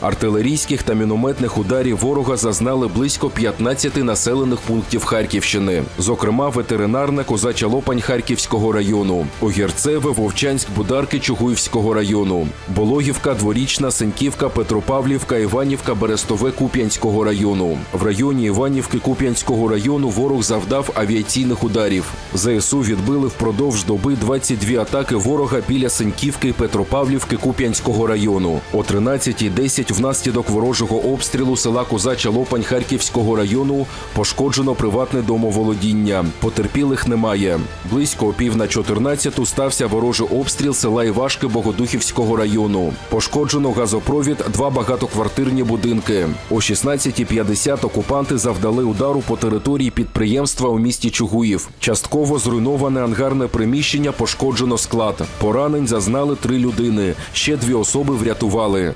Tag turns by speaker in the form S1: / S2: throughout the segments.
S1: Артилерійських та мінометних ударів ворога зазнали близько 15 населених пунктів Харківщини, зокрема ветеринарна козача Лопань Харківського району, Огірцеве, Вовчанськ, Бударки Чугуївського району, Бологівка, Дворічна, Сеньківка, Петропавлівка, Іванівка, Берестове Куп'янського району. В районі Іванівки Куп'янського району ворог завдав авіаційних ударів. ЗСУ відбили впродовж доби 22 атаки ворога біля Сеньківки Петропавлівки Куп'янського району. О 13.10 внаслідок ворожого обстрілу села Козача Лопань Харківського району пошкоджено приватне домоволодіння. Потерпілих немає. Близько о пів на 14 стався ворожий обстріл села Івашки Богодухівського району. Пошкоджено газопровід, два багатоквартирні будинки. О 16.50 окупанти завдали удару по території підприємства у місті Чугуїв. Частково зруйноване ангарне приміщення, пошкоджено склад. Поранень зазнали три людини. Ще дві особи врятували.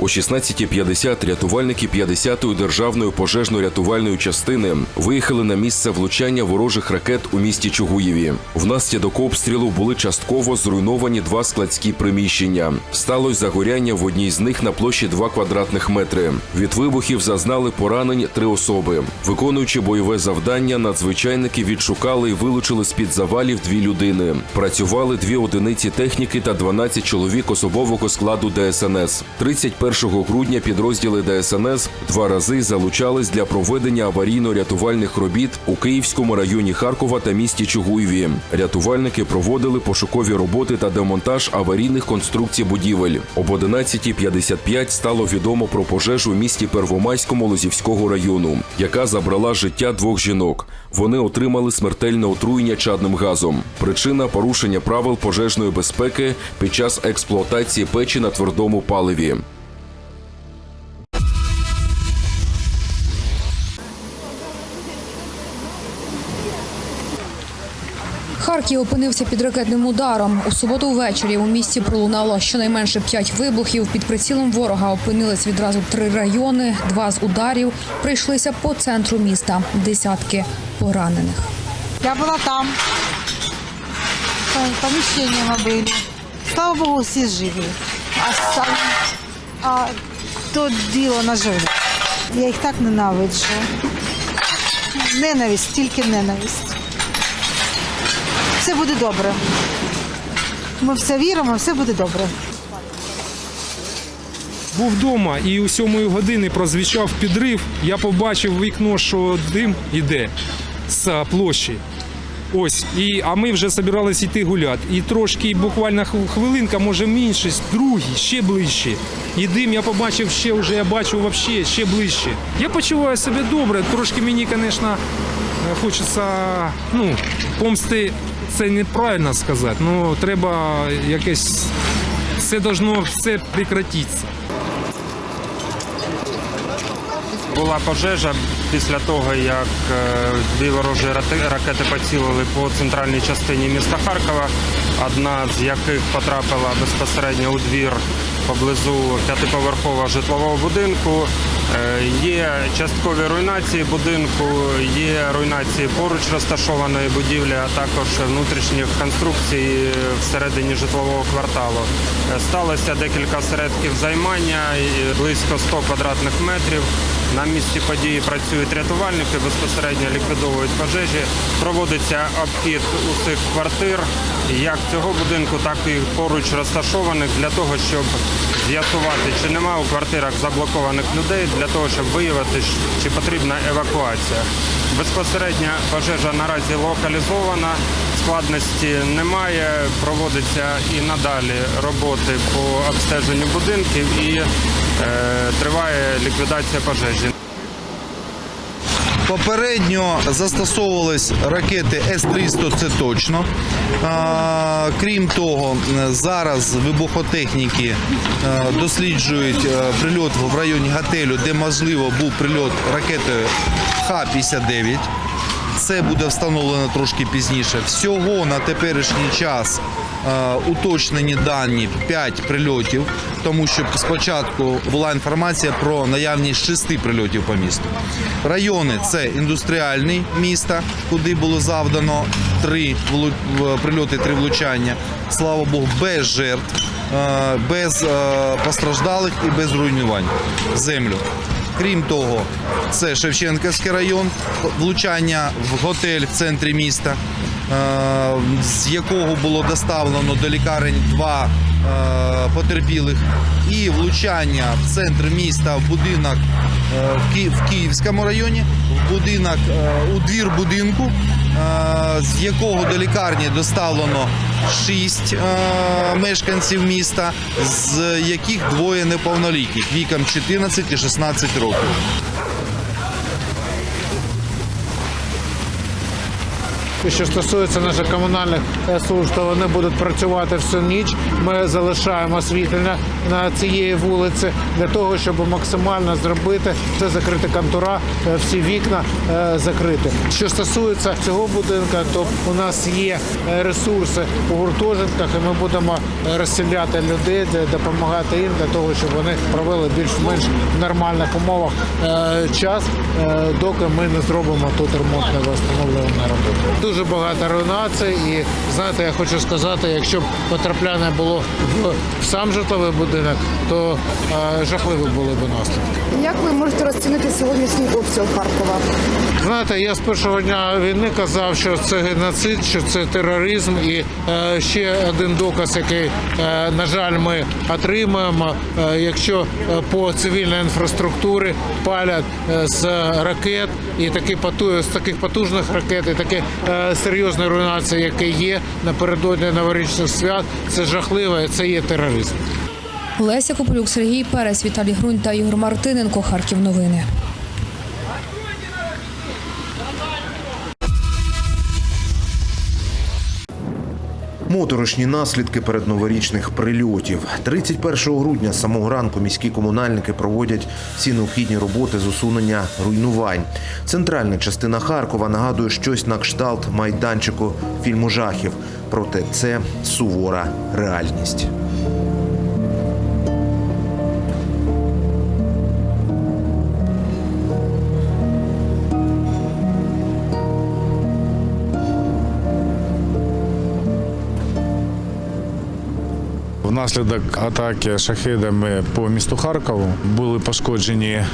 S1: О 16.50 рятувальники 50-ї державної пожежно-рятувальної частини виїхали на місце влучання ворожих ракет у місті Чугуєві. Внаслідок обстрілу були частково зруйновані два складські приміщення. Сталося загоряння в одній з них на площі 2 квадратних метри. Від вибухів зазнали поранень три особи. Виконуючи бойове завдання, надзвичайники відшукали і вилучили з-під завалів дві людини. Працювали дві одиниці техніки та 12 чоловік особового складу ДСНС. 31 грудня підрозділи ДСНС два рази залучались для проведення аварійно-рятувальних робіт у Київському районі Харкова та місті Чугуєві. Рятувальники проводили пошукові роботи та демонтаж аварійних конструкцій будівель. Об 11.55 стало відомо про пожежу в місті Первомайському Лозівського району, яка забрала життя двох жінок. Вони отримали смертельне отруєння чадним газом. Причина порушення правил пожежної безпеки під час експлуатації печі на твердому паливі.
S2: Харків опинився під ракетним ударом. У суботу ввечері у місті пролунало щонайменше п'ять вибухів. Під прицілом ворога опинились відразу три райони. Два з ударів прийшлися по центру міста. Десятки поранених.
S3: Я была там. По- Помещения мы были. Слава Богу, все живы. А, сам, а то діло наживе. Я їх так ненавиджу. Ненависть, тільки ненависть. Все буде добре. Ми все віримо, все буде добре.
S4: Був вдома і у сьомої години прозвучав підрив. Я побачив вікно, що дим іде з площі. Ось, і, а ми вже збиралися йти гуляти. І трошки, буквально хвилинка, може менше, другий, ще ближче. І дим я побачив ще вже, я бачу взагалі ще ближче. Я почуваю себе добре. Трошки мені, звісно, хочеться ну, помсти. Це неправильно сказати, Ну треба якесь. Все должно все прекратитися.
S5: Була пожежа після того, як е, дві ворожі ракети поцілили по центральній частині міста Харкова, одна з яких потрапила безпосередньо у двір поблизу п'ятиповерхового житлового будинку. Е, Є часткові руйнації будинку, є руйнації поруч розташованої будівлі, а також внутрішніх конструкцій всередині житлового кварталу. Е, Сталося декілька середків займання, близько 100 квадратних метрів. На місці події працюють рятувальники, безпосередньо ліквідовують пожежі. Проводиться обхід усіх квартир, як цього будинку, так і поруч розташованих, для того, щоб з'ясувати, чи немає у квартирах заблокованих людей, для того, щоб виявити, чи потрібна евакуація. Безпосередньо пожежа наразі локалізована, складності немає. Проводиться і надалі роботи по обстеженню будинків і триває ліквідація пожежі.
S6: Попередньо застосовувались ракети С-300, це точно. Крім того, зараз вибухотехніки е, досліджують е, прильот в районі готелю, де можливо був прильот ракетою Х-59. Це буде встановлено трошки пізніше. Всього на теперішній час Е, Уточнені дані 5 прильотів, тому що спочатку була інформація про наявність 6 прильотів по місту. Райони це індустріальний міста, куди було завдано 3 прильоти, 3 влучання. Слава Богу, без жертв, е, без е, постраждалих і без руйнувань землю. Крім того, це Шевченківський район, влучання в готель в центрі міста, е, з якого було доставлено до лікарень два е, потерпілих, і влучання в центр міста в будинок е, в Ки- Київському районі, в будинок е, у двір будинку, е, з якого до лікарні доставлено шість е, мешканців міста, з яких двоє неповнолітніх віком 14 і 16 років.
S7: І Що стосується наших комунальних е, служб, то вони будуть працювати всю ніч. Ми залишаємо освітлення на цієї вулиці для того, щоб максимально зробити це закрити контура, е, всі вікна е, закрити. Що стосується цього будинку, то у нас є ресурси у гуртожитках, і ми будемо розселяти людей, допомагати їм для того, щоб вони провели більш-менш нормальних умовах час, доки ми не зробимо тут ремонтне встановлювальні роботи. Дуже багато руйнацій, і знаєте, я хочу сказати, якщо б потрапляння було в, сам житловий будинок, то е, жахливі були б наслідки.
S8: Як ви можете розцінити сьогоднішній обстріл Харкова?
S7: Знаєте, я з першого дня війни казав, що це геноцид, що це тероризм. І е, ще один доказ, який, е, на жаль, ми отримаємо, е, якщо е, по цивільній інфраструктурі палять е, з ракет і такі поту- з таких потужних ракет, і таке е, серйозна руйнація, які є напередодні новорічних свят, це жахливо, це є тероризм.
S2: Леся Куплюк, Сергій Перес, Віталій Грунь та Ігор Мартиненко. Харків новини.
S9: Моторошні наслідки передноворічних прильотів. 31 грудня з самого ранку міські комунальники проводять всі необхідні роботи з усунення руйнувань. Центральна частина Харкова нагадує щось на кшталт майданчику фільму жахів. Проте це сувора реальність.
S10: Внаслідок атаки шахедами по місту Харкову були пошкоджені е,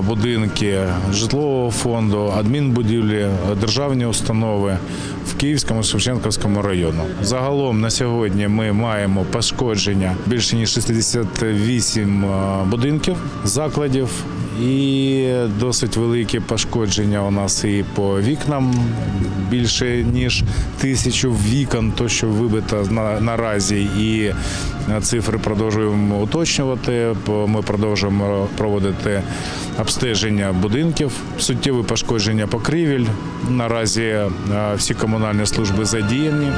S10: будинки житлового фонду, адмінбудівлі, державні установи в Київському Шевченківському району. Загалом на сьогодні ми маємо пошкодження більше ніж 68 е, будинків, закладів. І досить великі пошкодження у нас і по вікнам більше ніж тисячу вікон, то що вибито на, наразі, і цифри продовжуємо уточнювати. Ми продовжуємо проводити обстеження будинків, суттєві пошкодження покрівель. Наразі всі комунальні служби задіяні.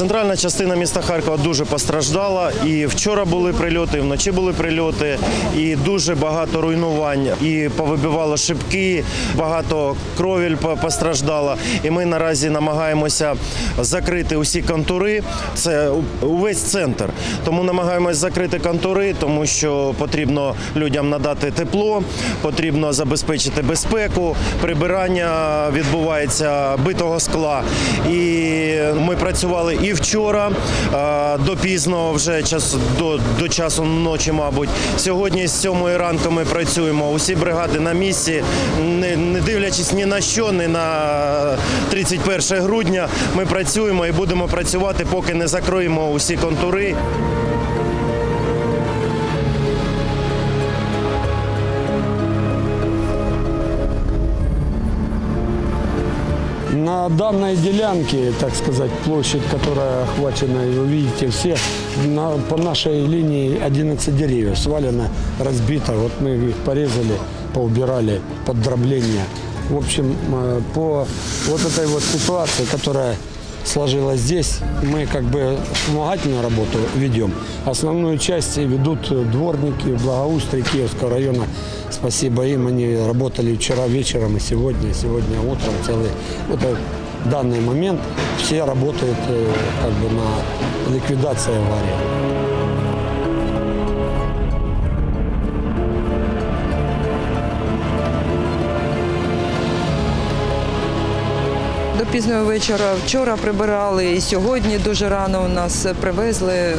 S11: Центральна частина міста Харкова дуже постраждала. І вчора були прильоти, і вночі були прильоти, і дуже багато руйнувань. І повибивало шибки, багато кровіль по- постраждало. І ми наразі намагаємося закрити усі контури. Це увесь центр. Тому намагаємось закрити контури, тому що потрібно людям надати тепло, потрібно забезпечити безпеку. Прибирання відбувається битого скла. І ми працювали і вчора до пізного вже час до, до часу ночі, мабуть. Сьогодні з сьомої ранку ми працюємо. Усі бригади на місці, не, не дивлячись ні на що, ні на 31 грудня. Ми працюємо і будемо працювати, поки не закроємо усі контури.
S12: На данной делянке, так сказать, площадь, которая охвачена, вы видите все, на- по нашей линии 11 деревьев свалено, разбито. Вот мы их порезали, поубирали под дробление. В общем, э, по вот этой вот ситуации, которая сложилось здесь. Мы как бы вспомогательную работу ведем. Основную часть ведут дворники благоустрия Киевского района. Спасибо им, они работали вчера вечером и сегодня, и сегодня утром целый. Вот э, в данный момент все работают э, как бы на ликвидации аварии.
S13: До пізнього вечора вчора прибирали і сьогодні дуже рано у нас привезли. е,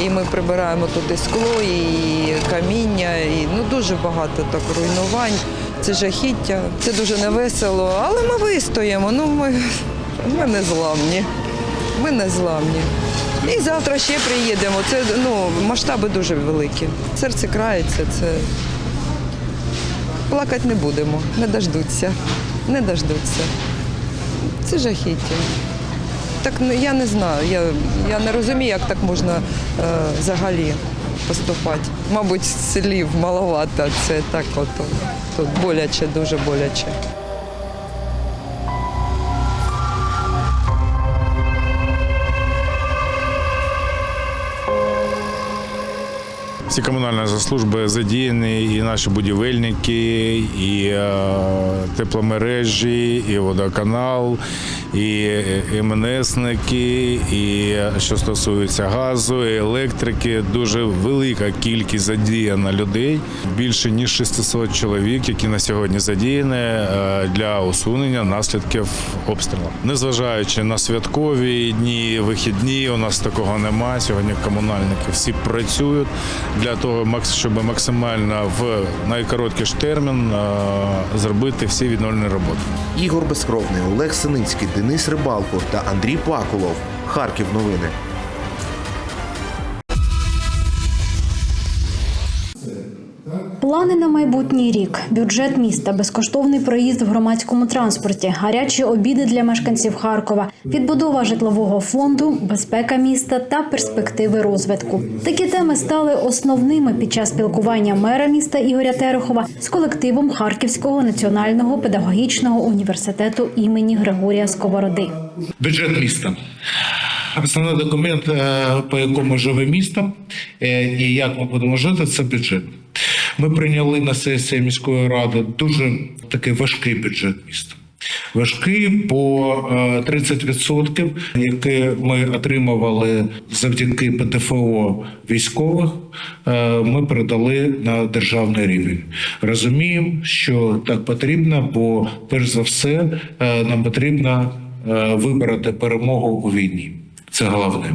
S13: І ми прибираємо тут і скло, і каміння, і ну дуже багато так руйнувань. Це жахіття, це дуже невесело, але ми вистоїмо. Ну ми, ми не зламні. Ми не зламні. І завтра ще приїдемо. Це ну масштаби дуже великі. Серце крається. Це плакати не будемо, не дождуться, не дождуться. Це жахіття. Так ну, я не знаю. Я, я не розумію, як так можна е, взагалі поступати. Мабуть, слів маловато. Це так от тут боляче, дуже боляче.
S10: Всі комунальні служби задіяні, і наші будівельники, і е, тепломережі, і водоканал, і МНСники, і що стосується газу, і електрики. Дуже велика кількість задіяна людей. Більше ніж 600 чоловік, які на сьогодні задіяні е, для усунення наслідків обстрілу. Незважаючи на святкові дні, вихідні, у нас такого немає. Сьогодні комунальники всі працюють для того, щоб максимально в найкороткіший термін е, зробити всі відновлені роботи.
S9: Ігор Безкровний, Олег Синицький, Денис Рибалко та Андрій Пакулов. Харків новини.
S14: Плани на майбутній рік, бюджет міста, безкоштовний проїзд в громадському транспорті, гарячі обіди для мешканців Харкова, відбудова житлового фонду, безпека міста та перспективи розвитку. Такі теми стали основними під час спілкування мера міста Ігоря Терехова з колективом Харківського національного педагогічного університету імені Григорія Сковороди.
S7: Бюджет міста. Основний документ, е, по якому живе місто, е, і як ми будемо жити, це бюджет. Ми прийняли на сесії міської ради дуже такий важкий бюджет міста. Важкий по е, 30%, які ми отримували завдяки ПТФО військових, е, ми передали на державний рівень. Розуміємо, що так потрібно, бо перш за все е, нам потрібно е, вибрати перемогу у війні. Це головне.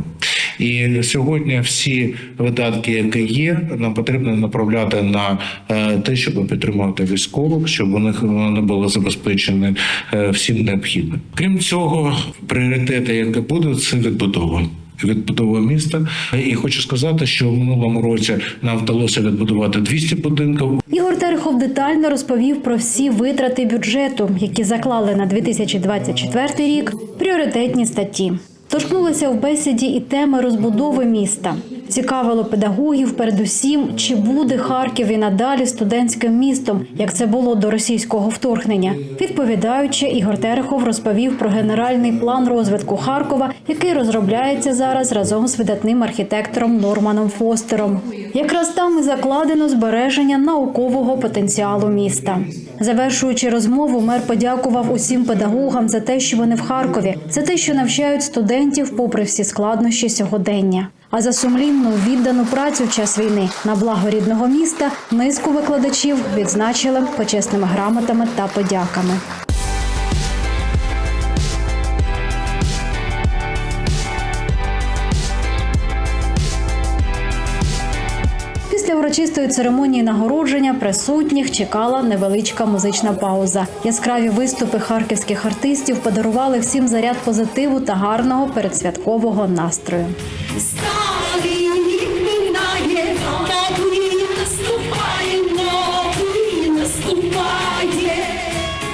S7: І сьогодні всі видатки, які є, нам потрібно направляти на е, те, щоб підтримувати військових, щоб у них вони були забезпечені е, всім необхідним. Крім цього, пріоритети, які будуть, це відбудова. Відбудова міста, і хочу сказати, що в минулому році нам вдалося відбудувати 200 будинків.
S14: Ігор Терехов детально розповів про всі витрати бюджету, які заклали на 2024 рік пріоритетні статті. Торкнулися в бесіді і теми розбудови міста. Цікавило педагогів, передусім, чи буде Харків і надалі студентським містом, як це було до російського вторгнення. Відповідаючи, Ігор Терехов розповів про генеральний план розвитку Харкова, який розробляється зараз разом з видатним архітектором Норманом Фостером. Якраз там і закладено збереження наукового потенціалу міста. Завершуючи розмову, мер подякував усім педагогам за те, що вони в Харкові, за те, що навчають студентів попри всі складнощі сьогодення. А за сумлінну віддану працю в час війни на благо рідного міста низку викладачів відзначили почесними грамотами та подяками. Урочистої церемонії нагородження присутніх чекала невеличка музична пауза. Яскраві виступи харківських артистів подарували всім заряд позитиву та гарного передсвяткового настрою.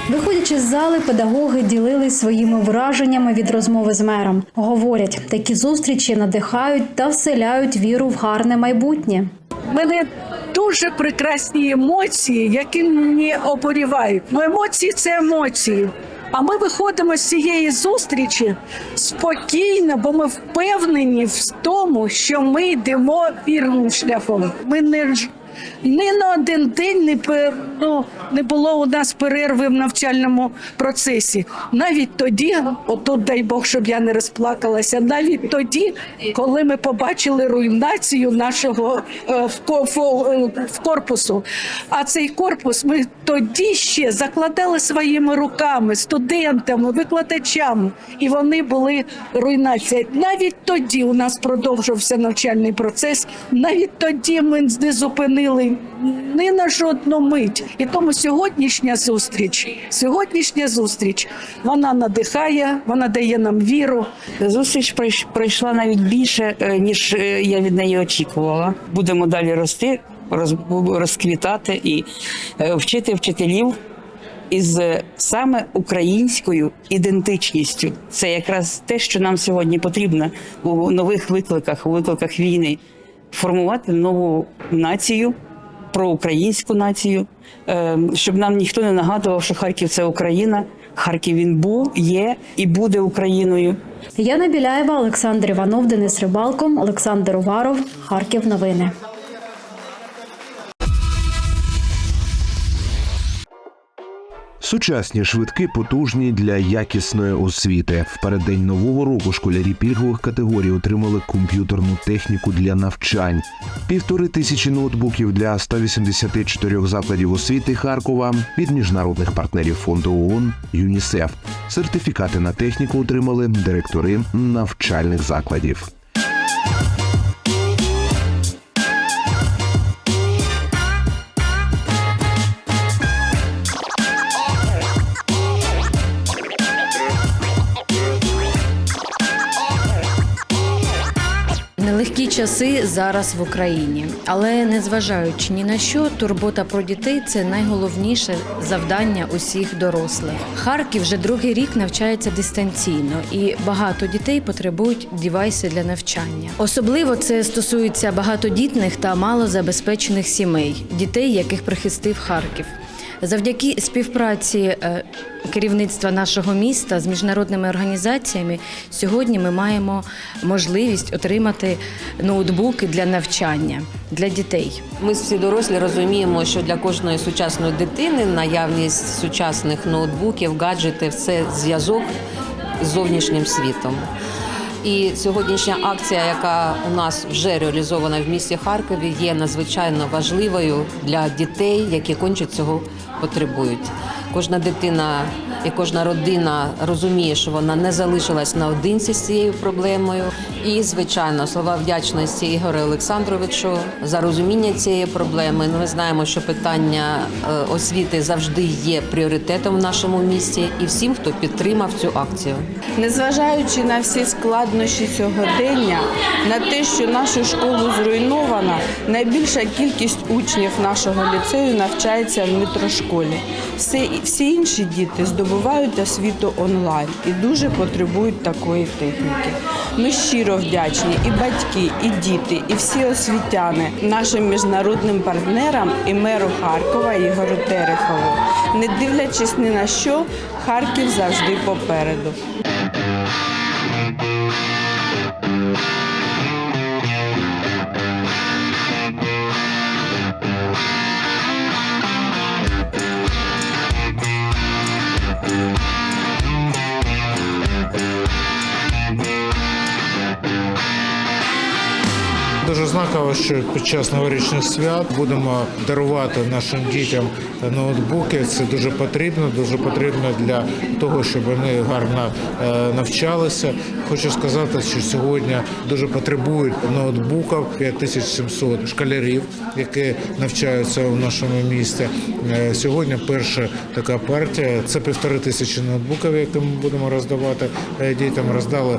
S14: Виходячи з зали, педагоги ділились своїми враженнями від розмови з мером. Говорять, такі зустрічі надихають та вселяють віру в гарне майбутнє.
S15: Мене дуже прекрасні емоції, які мені обурівають. Ну, емоції це емоції. А ми виходимо з цієї зустрічі спокійно, бо ми впевнені в тому, що ми йдемо вірним шляхом. Ми не ні на один день не, пер- ну, не було у нас перерви в навчальному процесі. Навіть тоді, отут дай Бог, щоб я не розплакалася, навіть тоді, коли ми побачили руйнацію нашого е, е, в корпусу. А цей корпус ми тоді ще закладали своїми руками, студентами, викладачами, і вони були руйнація. Навіть тоді у нас продовжувався навчальний процес. Навіть тоді ми не зупинили ні на жодну мить. І тому сьогоднішня зустріч, сьогоднішня зустріч, вона надихає, вона дає нам віру.
S16: Зустріч пройшла навіть більше, е, ніж е, я від неї очікувала. Будемо далі рости, розквітати і е, вчити вчителів із саме українською ідентичністю. Це якраз те, що нам сьогодні потрібно у нових викликах, у викликах війни. Формувати нову націю, проукраїнську націю, е, щоб нам ніхто не нагадував, що Харків це Україна. Харків він був, є і буде Україною.
S14: Яна Біляєва, Олександр Іванов, Денис Рибалко, Олександр Уваров. Харків. Новини.
S9: Сучасні швидки потужні для якісної освіти. В переддень нового року школярі пільгових категорій отримали комп'ютерну техніку для навчань. Півтори тисячі ноутбуків для 184 закладів освіти Харкова від міжнародних партнерів фонду ООН ЮНІСЕФ. Сертифікати на техніку отримали директори навчальних закладів.
S17: Часи зараз в Україні, але незважаючи ні на що, турбота про дітей це найголовніше завдання усіх дорослих. Харків вже другий рік навчається дистанційно, і багато дітей потребують дівайси для навчання. Особливо це стосується багатодітних та малозабезпечених сімей, дітей, яких прихистив Харків. Завдяки співпраці е, керівництва нашого міста з міжнародними організаціями сьогодні ми маємо можливість отримати ноутбуки для навчання для дітей.
S18: Ми всі дорослі розуміємо, що для кожної сучасної дитини наявність сучасних ноутбуків, гаджетів це зв'язок з зовнішнім світом. І сьогоднішня акція, яка у нас вже реалізована в місті Харкові, є надзвичайно важливою для дітей, які конче цього потребують. Кожна дитина і кожна родина розуміє, що вона не залишилась наодинці з цією проблемою. І, звичайно, слова вдячності Ігорю Олександровичу за розуміння цієї проблеми. Ми знаємо, що питання е, освіти завжди є пріоритетом в нашому місті, і всім, хто підтримав цю акцію.
S19: Незважаючи на всі складнощі сьогодення, на те, що нашу школу зруйновано, найбільша кількість учнів нашого ліцею навчається в метрошколі. Всі, всі інші діти здобувають освіту онлайн і дуже потребують такої техніки. Ми щиро вдячні і батьки, і діти, і всі освітяни нашим міжнародним партнерам і меру Харкова Ігору Терехову. Не дивлячись ні на що, Харків завжди попереду.
S7: Знаково, що під час новорічних свят будемо дарувати нашим дітям ноутбуки. Це дуже потрібно, дуже потрібно для того, щоб вони гарно е, навчалися. Хочу сказати, що сьогодні дуже потребують ноутбуків 5700 школярів, які навчаються в нашому місті. Е, Сьогодні перша така партія. Це півтори тисячі ноутбуків, які ми будемо роздавати е, дітям. Роздали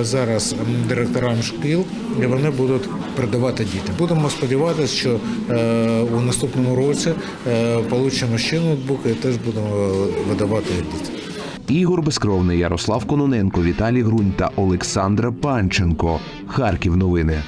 S7: зараз директорам шкіл, і вони будуть передавати діти. Будемо сподіватися, що е, у наступному році е, получимо ще ноутбуки і теж будемо видавати дітям.
S9: Ігор Безкровний, Ярослав Кононенко, Віталій Грунь та Олександра Панченко. Харків новини.